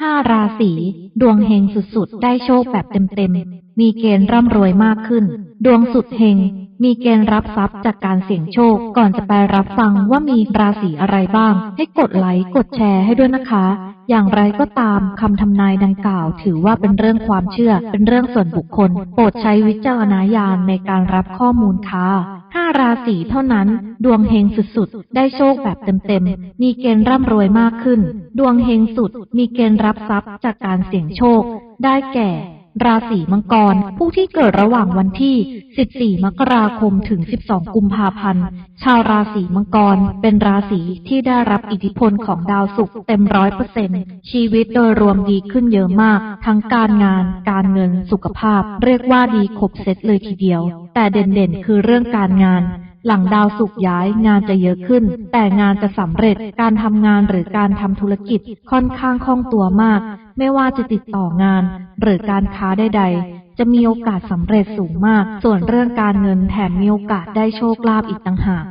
ห้าราศีดวงเฮงสุดๆ ได้โชคแบบเต็มๆ มีเกณฑ์ร่ำรวยมากขึ้น ดวงสุดเฮง มีเกณฑ์รับทรัพย์จากการเสี่ยงโชค ก่อนจะไปรับฟังว่ามีราศีอะไรบ้าง ให้กดไลค์กดแชร์ให้ด้วยนะคะ อย่างไรก็ตามคำทำนายดังกล่าว ถือว่าเป็นเรื่องความเชื่อ เป็นเรื่องส่วนบุคคล โปรดใช้วิจารณญาณในการรับข้อมูลค่ะ ห้าราศีเท่านั้น ดวงเฮงสุดๆ ได้โชคแบบเต็มๆ มีเกณฑ์ร่ำรวยมากขึ้น ดวงเฮงสุด มีเกณฑ์รับทรัพย์จากการเสี่ยงโชค ได้แก่ ราศีมังกร ผู้ที่เกิดระหว่างวันที่ 14 มกราคม ถึง 12 กุมภาพันธ์ ชาวราศีมังกร เป็นราศีที่ได้รับอิทธิพลของดาวศุกร์เต็มร้อยเปอร์เซ็นชีวิตโดยรวมดีขึ้นเยอะมาก ทั้งการงาน การเงิน สุขภาพ เรียกว่าดีครบเซตเลยทีเดียว แต่เด่นๆ คือเรื่องการงาน หลังดาวสุกย้ายงานจะเยอะขึ้น แต่งานจะสำเร็จการทำงานหรือการทำธุรกิจค่อนข้างคล่องตัวมาก ไม่ว่าจะติดต่องาน หรือการค้าใดๆ จะมีโอกาสสำเร็จสูงมาก ส่วนเรื่องการเงินแถมมีโอกาสได้โชคลาภอีกต่างหาก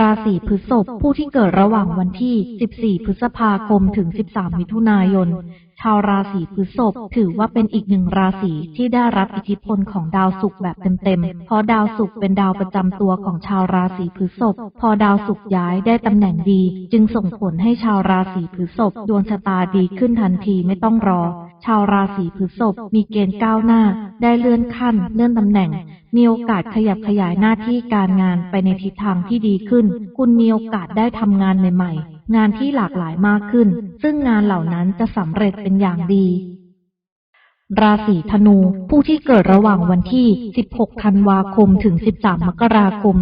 ราศีพฤษภผู้ที่เกิดระหว่างวันที่ 14 พฤษภาคม ถึง 13 มิถุนายน ชาวราศีพฤษภถือว่าเป็นอีกหนึ่งราศีที่ได้รับอิทธิพลของดาวศุกร์แบบเต็มๆ เพราะดาวศุกร์เป็นดาวประจำตัวของชาวราศีพฤษภ พอดาวศุกร์ย้ายได้ตำแหน่งดี จึงส่งผลให้ชาวราศีพฤษภดวงชะตาดีขึ้นทันทีไม่ต้องรอ ชาวราศีพฤษภมีเกณฑ์ก้าวหน้า ได้เลื่อนขั้น เลื่อนตำแหน่ง มีโอกาสขยับขยายหน้าที่การงานไปในทิศทางที่ดีขึ้น คุณมีโอกาสได้ทำงานใหม่ๆ งานที่หลากหลายมากขึ้น ซึ่งงานเหล่านั้นจะสำเร็จเป็นอย่างดี ราศีธนู ผู้ที่เกิดระหว่างวันที่ 16 ธันวาคมถึง 13 มกราคม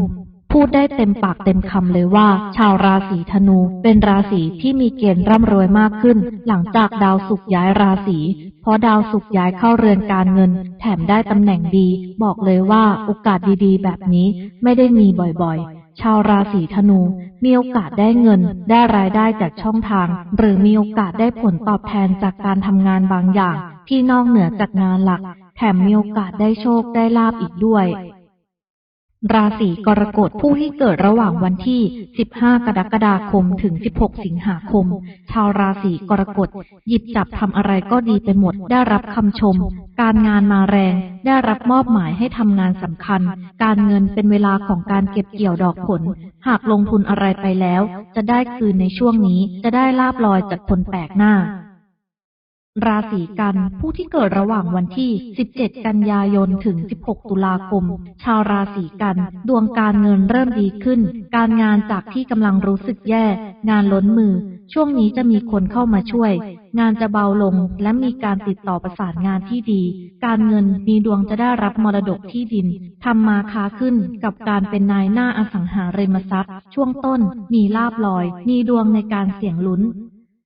พูดได้เต็มปากเต็มคำเลยว่า ชาวราศีธนูเป็นราศีที่มีเกณฑ์ร่ำรวยมากขึ้น หลังจากดาวศุกร์ย้ายราศีเพราะดาวศุกร์ย้ายเข้าเรือนการเงิน แถมได้ตำแหน่งดี บอกเลยว่าโอกาสดีๆ แบบนี้ไม่ได้มีบ่อยๆ ชาวราศีธนู มีโอกาสได้เงิน ได้รายได้จากช่องทาง หรือมีโอกาสได้ผลตอบแทนจากการทำงานบางอย่าง ที่นอกเหนือจากงานหลัก แถมมีโอกาสได้โชคได้ลาบอีกด้วย ราศีกรกฎผู้ที่เกิดระหว่างวันที่ 15 กรกฎาคม ถึง 16 สิงหาคม ชาวราศีกรกฎหยิบจับทำอะไรก็ดีไปหมด ได้รับคำชม การงานมาแรง ได้รับมอบหมายให้ทำงานสำคัญ การเงินเป็นเวลาของการเก็บเกี่ยวดอกผล หากลงทุนอะไรไปแล้ว จะได้คืนในช่วงนี้ จะได้ลาบลอยจากคนแปลกหน้า ราศีกัน ผู้ที่เกิดระหว่างวันที่ 17 กันยายน ถึง 16 ตุลาคม ชาวราศีกัน ดวงการเงินเริ่มดีขึ้น การงานจากที่กำลังรู้สึกแย่ งานล้นมือ ช่วงนี้จะมีคนเข้ามาช่วย งานจะเบาลง และมีการติดต่อประสานงานที่ดี การเงินมีดวงจะได้รับมรดกที่ดินทำมาค้าขึ้นกับการเป็นนายหน้าอสังหาริมทรัพย์ ช่วงต้นมีลาบลอย มีดวงในการเสี่ยงลุ้น